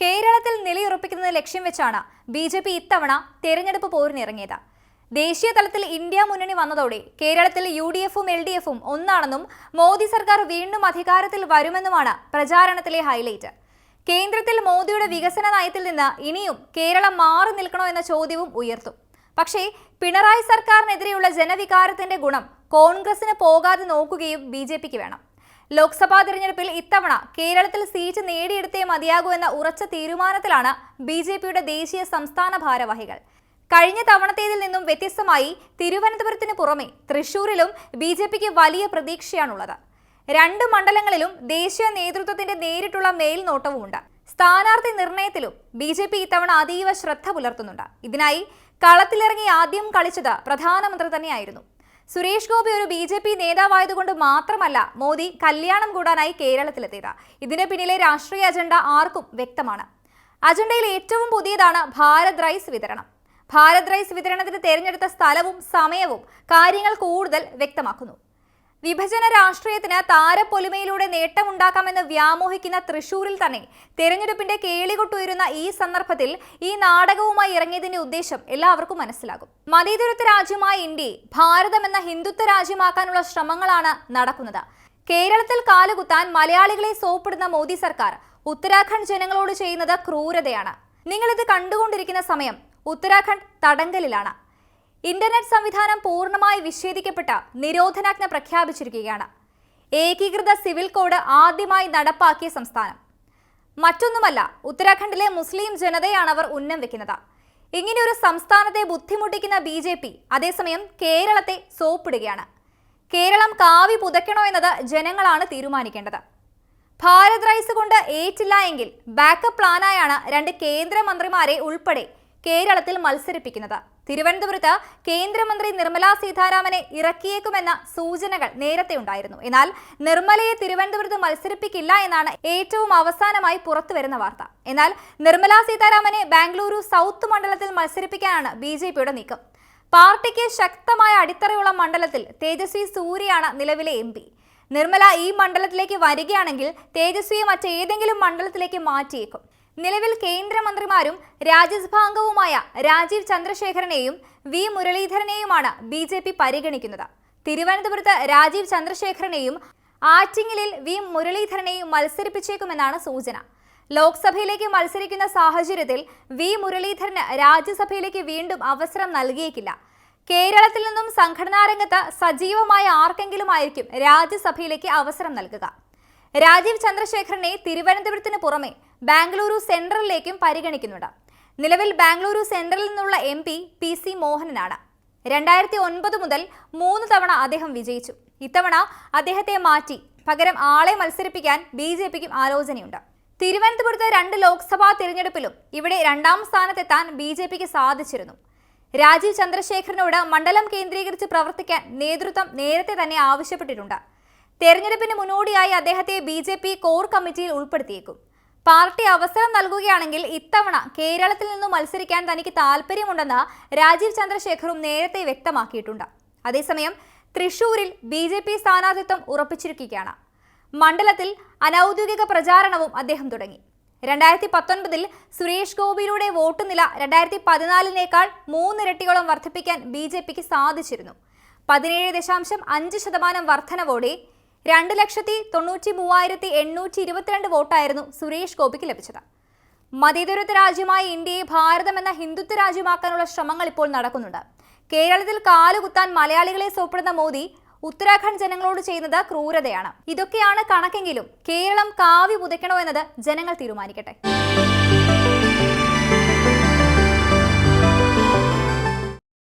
കേരളത്തിൽ നിലയുറപ്പിക്കുന്നത് ലക്ഷ്യം വെച്ചാണ് ബി ജെ പി ഇത്തവണ തെരഞ്ഞെടുപ്പ് പോരിനിറങ്ങിയത്. ദേശീയ തലത്തിൽ ഇന്ത്യ മുന്നണി വന്നതോടെ കേരളത്തിൽ യു ഡി എഫും എൽ ഡി എഫും ഒന്നാണെന്നും മോദി സർക്കാർ വീണ്ടും അധികാരത്തിൽ വരുമെന്നുമാണ് പ്രചാരണത്തിലെ ഹൈലൈറ്റ്. കേന്ദ്രത്തിൽ മോദിയുടെ വികസന നയത്തിൽ നിന്ന് ഇനിയും കേരളം മാറി നിൽക്കണോ എന്ന ചോദ്യവും ഉയർത്തും. പക്ഷേ പിണറായി സർക്കാരിനെതിരെയുള്ള ജനവികാരത്തിന്റെ ഗുണം കോൺഗ്രസിന് പോകാതെ നോക്കുകയും ബി വേണം. ലോക്സഭാ തിരഞ്ഞെടുപ്പിൽ ഇത്തവണ കേരളത്തിൽ സീറ്റ് നേടിയെടുത്തേ മതിയാകൂ എന്ന ഉറച്ച തീരുമാനത്തിലാണ് ബി ജെ പിയുടെ ദേശീയ സംസ്ഥാന ഭാരവാഹികൾ. കഴിഞ്ഞ തവണത്തേതിൽ നിന്നും വ്യത്യസ്തമായി തിരുവനന്തപുരത്തിന് പുറമെ തൃശൂരിലും ബി ജെ പിക്ക് വലിയ പ്രതീക്ഷയാണുള്ളത്. രണ്ട് മണ്ഡലങ്ങളിലും ദേശീയ നേതൃത്വത്തിന്റെ നേരിട്ടുള്ള മേൽനോട്ടവുമുണ്ട്. സ്ഥാനാർത്ഥി നിർണയത്തിലും ബി ജെ പി ഇത്തവണ അതീവ ശ്രദ്ധ പുലർത്തുന്നുണ്ട്. ഇതിനായി കളത്തിലിറങ്ങി ആദ്യം കളിച്ചത് പ്രധാനമന്ത്രി തന്നെയായിരുന്നു. സുരേഷ് ഗോപി ഒരു ബി ജെ പി നേതാവായതുകൊണ്ട് മാത്രമല്ല മോദി കല്യാണം കൂടാനായി കേരളത്തിലെത്തിയത്. ഇതിന് പിന്നിലെ രാഷ്ട്രീയ അജണ്ട ആർക്കും വ്യക്തമാണ്. അജണ്ടയിൽ ഏറ്റവും പുതിയതാണ് ഭാരത് റൈസ് വിതരണം. ഭാരത് റൈസ് വിതരണത്തിന് തെരഞ്ഞെടുത്ത സ്ഥലവും സമയവും കാര്യങ്ങൾ കൂടുതൽ വ്യക്തമാക്കുന്നു. വിഭജന രാഷ്ട്രീയത്തിന് താരപ്പൊലിമയിലൂടെ നേട്ടമുണ്ടാക്കാമെന്ന് വ്യാമോഹിക്കുന്ന തൃശൂരിൽ തന്നെ തെരഞ്ഞെടുപ്പിന്റെ കേളികൊട്ടുയരുന്ന ഈ സന്ദർഭത്തിൽ ഈ നാടകവുമായി ഇറങ്ങിയതിന്റെ ഉദ്ദേശം എല്ലാവർക്കും മനസ്സിലാകും. മതേതരത്വ രാജ്യമായ ഇന്ത്യയെ ഭാരതം എന്ന ഹിന്ദുത്വ രാജ്യമാക്കാനുള്ള ശ്രമങ്ങളാണ് നടക്കുന്നത്. കേരളത്തിൽ കാലുകുത്താൻ മലയാളികളെ സോപ്പിടുന്ന മോദി സർക്കാർ ഉത്തരാഖണ്ഡ് ജനങ്ങളോട് ചെയ്യുന്നത് ക്രൂരതയാണ്. നിങ്ങളിത് കണ്ടുകൊണ്ടിരിക്കുന്ന സമയം ഉത്തരാഖണ്ഡ് തടങ്കലിലാണ്. ഇന്റർനെറ്റ് സംവിധാനം പൂർണമായി വിച്ഛേദിക്കപ്പെട്ട നിരോധനാജ്ഞ പ്രഖ്യാപിച്ചിരിക്കുകയാണ്. ഏകീകൃത സിവിൽ കോഡ് ആദ്യമായി നടപ്പാക്കിയ സംസ്ഥാനം. മറ്റൊന്നുമല്ല ഉത്തരാഖണ്ഡിലെ മുസ്ലിം ജനതയാണ് അവർ ഉന്നം വെക്കുന്നത്. ഇങ്ങനെയൊരു സംസ്ഥാനത്തെ ബുദ്ധിമുട്ടിക്കുന്ന ബി ജെ പി അതേസമയം കേരളത്തെ സോപ്പിടുകയാണ്. കേരളം കാവി പുതയ്ക്കണോ എന്നത് ജനങ്ങളാണ് തീരുമാനിക്കേണ്ടത്. ഭാരത് റൈസ് കൊണ്ട് ഏറ്റില്ല എങ്കിൽ ബാക്കപ്പ് പ്ലാനായാണ് രണ്ട് കേന്ദ്രമന്ത്രിമാരെ ഉൾപ്പെടെ കേരളത്തിൽ മത്സരിപ്പിക്കുന്നത്. തിരുവനന്തപുരത്ത് കേന്ദ്രമന്ത്രി നിർമ്മല സീതാരാമനെ ഇറക്കിയേക്കുമെന്ന സൂചനകൾ നേരത്തെ ഉണ്ടായിരുന്നു. എന്നാൽ നിർമ്മലയെ തിരുവനന്തപുരത്ത് മത്സരിപ്പിക്കില്ല എന്നാണ് ഏറ്റവും അവസാനമായി പുറത്തുവരുന്ന വാർത്ത. എന്നാൽ നിർമ്മല സീതാരാമനെ ബാംഗ്ലൂരു സൗത്ത് മണ്ഡലത്തിൽ മത്സരിപ്പിക്കാനാണ് ബി ജെ പിയുടെ നീക്കം. പാർട്ടിക്ക് ശക്തമായ അടിത്തറയുള്ള മണ്ഡലത്തിൽ തേജസ്വി സൂര്യയാണ് നിലവിലെ എം പി. നിർമ്മല ഈ മണ്ഡലത്തിലേക്ക് വരികയാണെങ്കിൽ തേജസ്വിയെ മറ്റേതെങ്കിലും മണ്ഡലത്തിലേക്ക് മാറ്റിയേക്കും. നിലവിൽ കേന്ദ്രമന്ത്രിമാരും രാജ്യസഭാംഗവുമായ രാജീവ് ചന്ദ്രശേഖരനെയും വി മുരളീധരനെയുമാണ് ബി ജെ പി പരിഗണിക്കുന്നത്. തിരുവനന്തപുരത്ത് രാജീവ് ചന്ദ്രശേഖരനെയും ആറ്റിങ്ങലിൽ വി മുരളീധരനെയും മത്സരിപ്പിച്ചേക്കുമെന്നാണ് സൂചന. ലോക്സഭയിലേക്ക് മത്സരിക്കുന്ന സാഹചര്യത്തിൽ വി മുരളീധരന് രാജ്യസഭയിലേക്ക് വീണ്ടും അവസരം നൽകിയേക്കില്ല. കേരളത്തിൽ നിന്നും സംഘടനാ രംഗത്ത് സജീവമായ ആർക്കെങ്കിലും ആയിരിക്കും രാജ്യസഭയിലേക്ക് അവസരം നൽകുക. രാജീവ് ചന്ദ്രശേഖരനെ തിരുവനന്തപുരത്തിന് പുറമെ ബാംഗ്ലൂരു സെൻട്രലിലേക്കും പരിഗണിക്കുന്നുണ്ട്. നിലവിൽ ബാംഗ്ലൂരു സെൻട്രലിൽ നിന്നുള്ള എം പി പി സി മോഹനനാണ്. രണ്ടായിരത്തി ഒൻപത് മുതൽ മൂന്ന് തവണ അദ്ദേഹം വിജയിച്ചു. ഇത്തവണ അദ്ദേഹത്തെ മാറ്റി പകരം ആളെ മത്സരിപ്പിക്കാൻ ബി ജെ പിക്കും ആലോചനയുണ്ട്. തിരുവനന്തപുരത്ത് രണ്ട് ലോക്സഭാ തിരഞ്ഞെടുപ്പിലും ഇവിടെ രണ്ടാം സ്ഥാനത്തെത്താൻ ബി ജെ പിക്ക് സാധിച്ചിരുന്നു. രാജീവ് ചന്ദ്രശേഖരനോട് മണ്ഡലം കേന്ദ്രീകരിച്ച് പ്രവർത്തിക്കാൻ നേതൃത്വം നേരത്തെ തന്നെ ആവശ്യപ്പെട്ടിട്ടുണ്ട്. തെരഞ്ഞെടുപ്പിന് മുന്നോടിയായി അദ്ദേഹത്തെ ബി കോർ കമ്മിറ്റിയിൽ ഉൾപ്പെടുത്തിയേക്കും. പാർട്ടി അവസരം നൽകുകയാണെങ്കിൽ ഇത്തവണ കേരളത്തിൽ നിന്നും മത്സരിക്കാൻ തനിക്ക് താല്പര്യമുണ്ടെന്ന് രാജീവ് ചന്ദ്രശേഖറും നേരത്തെ വ്യക്തമാക്കിയിട്ടുണ്ട്. അതേസമയം തൃശൂരിൽ ബി ജെ പി സ്ഥാനാർത്ഥിത്വം ഉറപ്പിച്ചിരിക്കുകയാണ്. മണ്ഡലത്തിൽ അനൌദ്യോഗിക പ്രചാരണവും അദ്ദേഹം തുടങ്ങി. രണ്ടായിരത്തി പത്തൊൻപതിൽ സുരേഷ് ഗോപിയിലൂടെ വോട്ട് നില രണ്ടായിരത്തി പതിനാലിനേക്കാൾ മൂന്നിരട്ടിയോളം വർദ്ധിപ്പിക്കാൻ ബി ജെ പിക്ക് സാധിച്ചിരുന്നു. പതിനേഴ് ദശാംശം അഞ്ച് ശതമാനം വർധനവോടെ രണ്ട് ലക്ഷത്തി തൊണ്ണൂറ്റി മൂവായിരത്തി എണ്ണൂറ്റി ഇരുപത്തിരണ്ട് വോട്ടായിരുന്നു സുരേഷ് ഗോപിക്ക് ലഭിച്ചത്. മതേതരത്വ രാജ്യമായ ഇന്ത്യയെ ഭാരതം എന്ന ഹിന്ദുത്വ രാജ്യമാക്കാനുള്ള ശ്രമങ്ങൾ ഇപ്പോൾ നടക്കുന്നുണ്ട്. കേരളത്തിൽ കാലുകുത്താൻ മലയാളികളെ സോപ്പിടുന്ന മോദി ഉത്തരാഖണ്ഡ് ജനങ്ങളോട് ചെയ്യുന്നത് ക്രൂരതയാണ്. ഇതൊക്കെയാണ് കണക്കെങ്കിലും കേരളം കാവ്യ പുതയ്ക്കണോ എന്നത് ജനങ്ങൾ തീരുമാനിക്കട്ടെ.